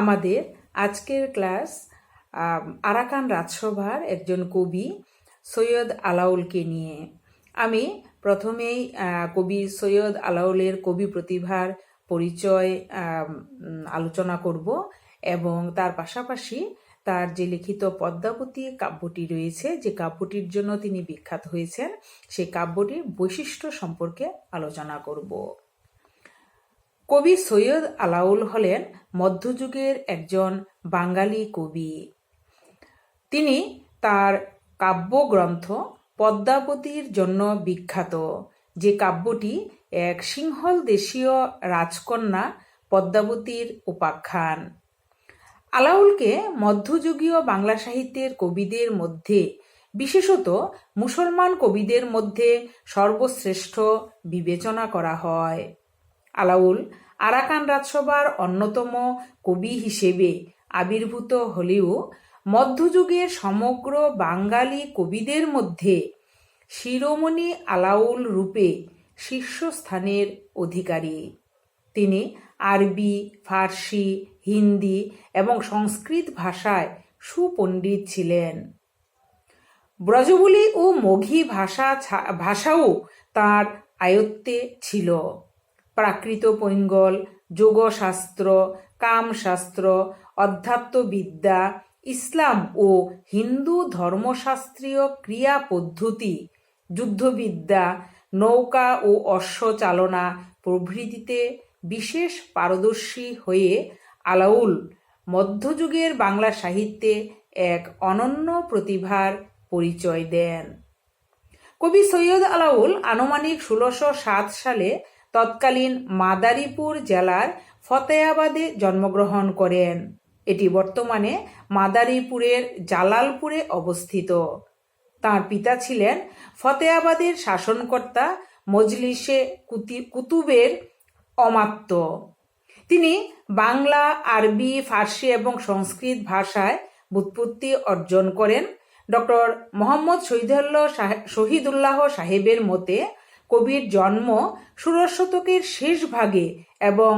আমাদের আজকের class Arakan রাজসভার একজন কবি সৈয়দ আলাউলকে নিয়ে। আমি প্রথমেই কবি সৈয়দ আলাউলের কবি প্রতিভার পরিচয় আলোচনা করব এবং তার পাশাপাশি তার যে লিখিত পদ্মাবতী কাব্যটি রয়েছে, যে কাব্যটির জন্য তিনি বিখ্যাত হয়েছেন, সেই কাব্যটির বৈশিষ্ট্য সম্পর্কে আলোচনা করব। কবি সৈয়দ আলাউল হলেন মধ্যযুগের একজন বাঙালি কবি। তিনি তার কাব্যগ্রন্থ পদ্মাবতীর জন্য বিখ্যাত, যে কাব্যটি এক সিংহল দেশীয় রাজকন্যা পদ্মাবতীর উপাখ্যান। আলাউলকে মধ্যযুগীয় বাংলা সাহিত্যের কবিদের মধ্যে, বিশেষত মুসলমান কবিদের মধ্যে সর্বশ্রেষ্ঠ বিবেচনা করা হয়। আলাউল, আরাকান রাজসভার অন্যতম কবি হিসেবে আবির্ভূত হলেও মধ্যযুগের সমগ্র বাঙালি কবিদের মধ্যে শিরোমণি আলাউল রূপে শীর্ষস্থানের অধিকারী। তিনি আরবি, ফার্সি, হিন্দি এবং সংস্কৃত ভাষায় সুপণ্ডিত ছিলেন। ব্রজবুলি ও মঘি ভাষা ভাষাও তার আয়ত্তে ছিল। প্রাকৃত পৈঙ্গল, যোগশাস্ত্র, কামশাস্ত্র, অধ্যাত্মবিদ্যা, ইসলাম ও হিন্দু ধর্মশাস্ত্রীয় ক্রিয়া পদ্ধতি, যুদ্ধবিদ্যা, নৌকা ও অশ্ব চালনা প্রভৃতিতে বিশেষ পারদর্শী হয়ে আলাউল মধ্যযুগের বাংলা সাহিত্যে এক অনন্য প্রতিভার পরিচয় দেন। কবি সৈয়দ আলাউল আনুমানিক ষোলোশো সাত সালে তৎকালীন মাদারীপুর জেলার ফতেয়াবাদে জন্মগ্রহণ করেন। এটি বর্তমানে মাদারীপুরের জালালপুরে অবস্থিত। তার পিতা ছিলেন ফতেয়াবাদের শাসনকর্তা মজলিসে কুতি- কুতুবের অমাত্য। তিনি বাংলা, আরবি, ফার্সি এবং সংস্কৃত ভাষায় বুৎপত্তি অর্জন করেন। ডক্টর মোহাম্মদ শহীদুল্লাহ শহীদুল্লাহ সাহেবের মতে কবির জন্ম ষোড়শ শতকের শেষ ভাগে এবং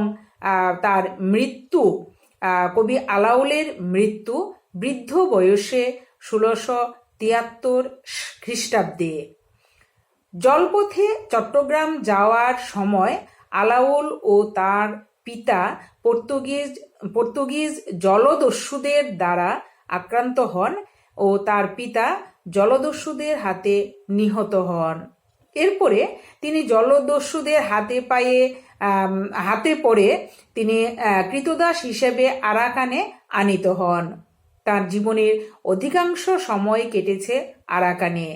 তার মৃত্যু কবি আলাউলের মৃত্যু বৃদ্ধ বয়সে ষোলোশো তিয়াত্তর খ্রিস্টাব্দে। জলপথে চট্টগ্রাম যাওয়ার সময় আলাউল ও তার পিতা পর্তুগিজ পর্তুগিজ জলদস্যুদের দ্বারা আক্রান্ত হন ও তার পিতা জলদস্যুদের হাতে নিহত হন। এরপরে তিনি জলদস্যুদের হাতে পায়ে হাতে পড়ে তিনি কৃতদাস হিসেবে আরাকানে আনিত হন। তার জীবনের অধিকাংশ সময় কেটেছে আরাকানে।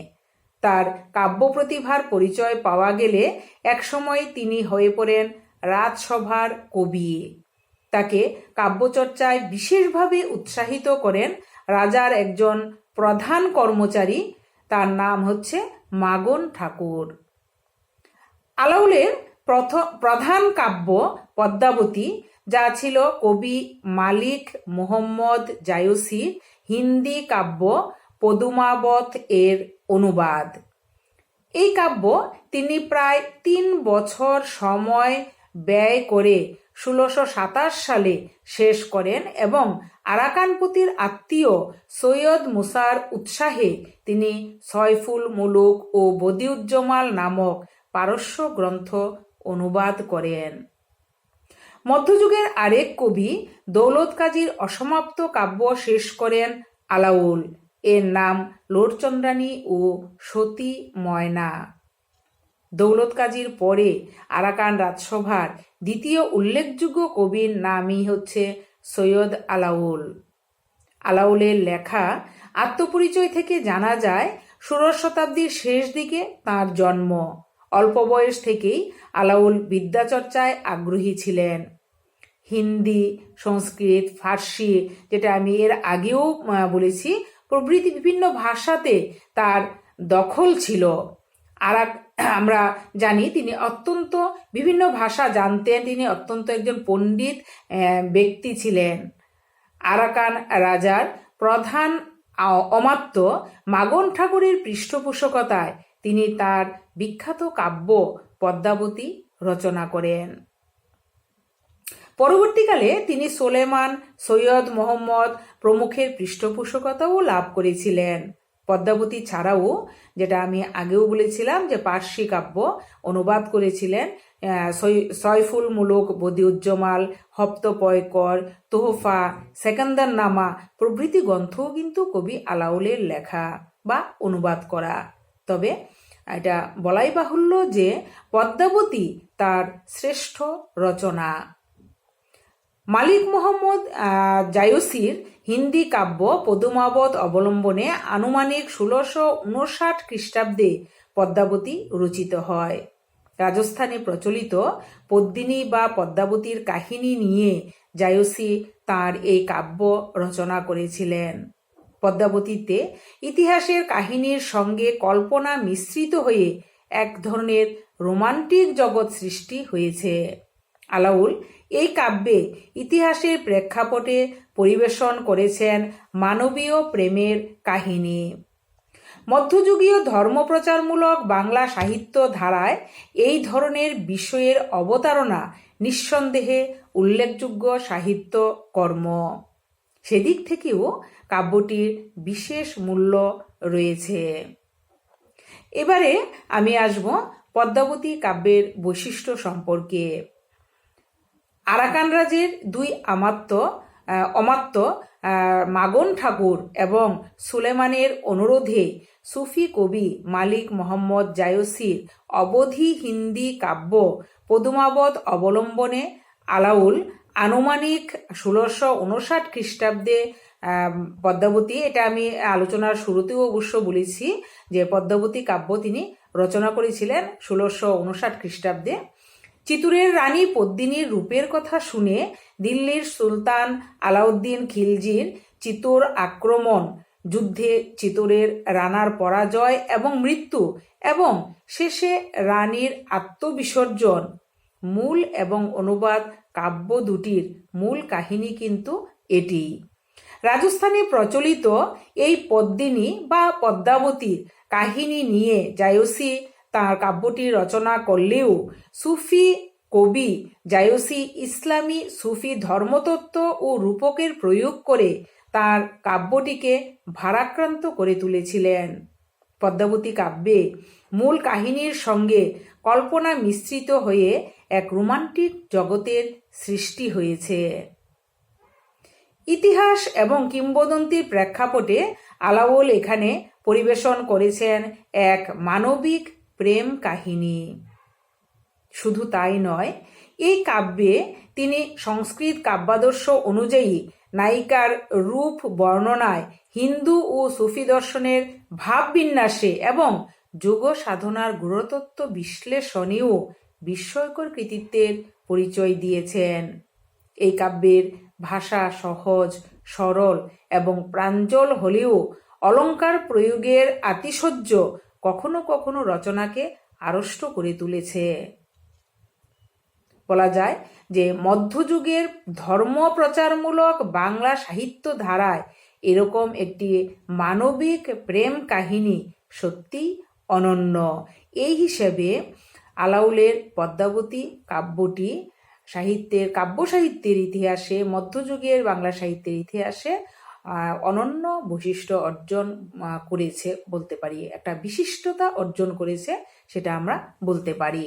তার কাব্য প্রতিভার পরিচয় পাওয়া গেলে একসময় তিনি হয়ে পড়েন রাজসভার কবি। তাকে কাব্যচর্চায় বিশেষভাবে উৎসাহিত করেন রাজার একজন প্রধান কর্মচারী তার নাম হচ্ছে মাগন ঠাকুর। আলাউলের প্রধান কাব্য পদ্মাবতী, যা ছিল কবি মালিক মোহাম্মদ জায়সির হিন্দি কাব্য পদুমাবত এর অনুবাদ। এই কাব্য তিনি প্রায় তিন বছর সময় ব্যয় করে ষোলোশো সাতাশ সালে শেষ করেন এবং আরাকানপতির আত্মীয় সৈয়দ মুসার উৎসাহে তিনি সয়ফুল মুলুক ও বদিউজ্জমাল নামক পারস্য গ্রন্থ অনুবাদ করেন। মধ্যযুগের আরেক কবি দৌলত কাজীর অসমাপ্ত কাব্য শেষ করেন আলাউল। এর নাম লোরচন্দ্রানী ও সতী ময়না দৌলত কাজীর পরে আরাকান রাজসভার দ্বিতীয় উল্লেখযোগ্য কবির নামই হচ্ছে সৈয়দ আলাউল। আলাউলের লেখা আত্মপরিচয় থেকে জানা যায়, ষোড়শ শতাব্দীর শেষ দিকে তার জন্ম। অল্প বয়স থেকেই আলাউল বিদ্যাচর্চায় আগ্রহী ছিলেন। হিন্দি, সংস্কৃত, ফার্সি, যেটা আমি এর আগেও বলেছি, প্রভৃতি বিভিন্ন ভাষাতে তার দখল ছিল। আর এক- আমরা জানি তিনি অত্যন্ত বিভিন্ন ভাষা জানতেন। তিনি অত্যন্ত একজন পণ্ডিত ব্যক্তি ছিলেন। আরাকান রাজার প্রধান অমাত্য মাগন ঠাকুরের পৃষ্ঠপোষকতায় তিনি তার বিখ্যাত কাব্য পদ্মাবতী রচনা করেন। পরবর্তীকালে তিনি সোলেমান সৈয়দ মোহাম্মদ প্রমুখের পৃষ্ঠপোষকতাও লাভ করেছিলেন। পদ্মাবতী ছাড়াও যেটা আমি আগেও বলেছিলাম যে পার্সি কাব্য অনুবাদ করেছিলেন আহ, সৈ- সয়ফুল মুলুক বদিউজ্জমাল হপ্তপয়কর তোহফা সেকান্দার নামা প্রভৃতি গ্রন্থও কিন্তু কবি আলাউলের লেখা বা অনুবাদ করা। তবে এটা বলাই বাহুল্য যে পদ্মাবতী তার শ্রেষ্ঠ রচনা। মালিক মোহাম্মদ জায়সির হিন্দি কাব্য পদুমাবত অবলম্বনে আনুমানিক ষোলোশো উনষাট খ্রিস্টাব্দে পদ্মাবতী রচিত হয়। রাজস্থানে প্রচলিত পদ্মিনী বা পদ্মাবতীর কাহিনী নিয়ে জায়সী তার এই কাব্য রচনা করেছিলেন। পদ্মাবতীতে ইতিহাসের কাহিনীর সঙ্গে কল্পনা মিশ্রিত হয়ে এক ধরনের রোমান্টিক জগৎ সৃষ্টি হয়েছে। আলাউল এই কাব্যে ইতিহাসের প্রেক্ষাপটে পরিবেশন করেছেন মানবীয় প্রেমের কাহিনী। মধ্যযুগীয় ধর্মপ্রচারমূলক বাংলা সাহিত্য ধারায় এই ধরনের বিষয়ের অবতারণা নিঃসন্দেহে উল্লেখযোগ্য সাহিত্য কর্ম। সেদিক থেকেও কাব্যটির বিশেষ মূল্য রয়েছে। এবারে আমি আসব পদ্মাবতী কাব্যের বৈশিষ্ট্য সম্পর্কে। আরাকান রাজের দুই আমাত্য অমাত্য মাগন ঠাকুর এবং সুলেমানের অনুরোধে সুফি কবি মালিক মোহাম্মদ জায়সির অবধি হিন্দি কাব্য পদুমাবত অবলম্বনে আলাউল আনুমানিক ষোলোশো উনষাট খ্রিস্টাব্দে পদ্মাবতী, এটা আমি আলোচনার শুরুতেও অবশ্য বলেছি যে পদ্মাবতী কাব্য তিনি রচনা করেছিলেন ষোলোশো উনষাট খ্রিস্টাব্দে। চিতুরের রানী পদ্মিনীর রূপের কথা শুনে দিল্লির সুলতান আলাউদ্দিন খিলজির চিতোর আক্রমণ, যুদ্ধে চিতোরের রানার পরাজয় এবং মৃত্যু এবং শেষে রানীর আত্মবিসর্জন। মূল এবং অনুবাদ কাব্য দুটির মূল কাহিনী কিন্তু এটি। রাজস্থানে প্রচলিত এই পদ্মিনী বা পদ্মাবতীর কাহিনী নিয়ে জায়সী তার কাব্যটি রচনা করলেও সুফি কবি জায়সী ইসলামী সুফি ধর্মতত্ত্ব ও রূপকের প্রয়োগ করে তার কাব্যটিকে ভারাক্রান্ত করে তুলেছিলেন। পদ্মাবতী কাব্যে মূল কাহিনীর সঙ্গে কল্পনা মিশ্রিত হয়ে এক রোমান্টিক জগতের সৃষ্টি হয়েছে। ইতিহাস এবং কিংবদন্তির প্রেক্ষাপটে আলাওল এখানে পরিবেশন করেছেন এক মানবিক প্রেম কাহিনী। শুধু তাই নয়, এই কাব্যে তিনি সংস্কৃত কাব্যাদর্শ অনুযায়ী নায়িকার রূপ, বর্ণনায় হিন্দু ও সুফি দর্শনের ভাববিন্যাসে এবং যোগ সাধনার গুরুতত্ত্ব বিশ্লেষণেও বিস্ময়কর কৃতিত্বের পরিচয় দিয়েছেন। এই কাব্যের ভাষা সহজ, সরল এবং প্রাঞ্জল হলেও অলঙ্কার প্রয়োগের আতিশয্য কখনো কখনো রচনাকে আড়ষ্ট করে তুলেছে। বলা যায় যে মধ্যযুগের ধর্ম প্রচারমূলক বাংলা সাহিত্য ধারায় এরকম একটি মানবিক প্রেম কাহিনী সত্যি অনন্য। এই হিসেবে আলাউলের পদ্মাবতী কাব্যটি সাহিত্যের কাব্য সাহিত্যের ইতিহাসে, মধ্যযুগের বাংলা সাহিত্যের ইতিহাসে অনন্য বৈশিষ্ট্য অর্জন করেছে বলতে পারি। একটা বিশিষ্টতা অর্জন করেছে সেটা আমরা বলতে পারি।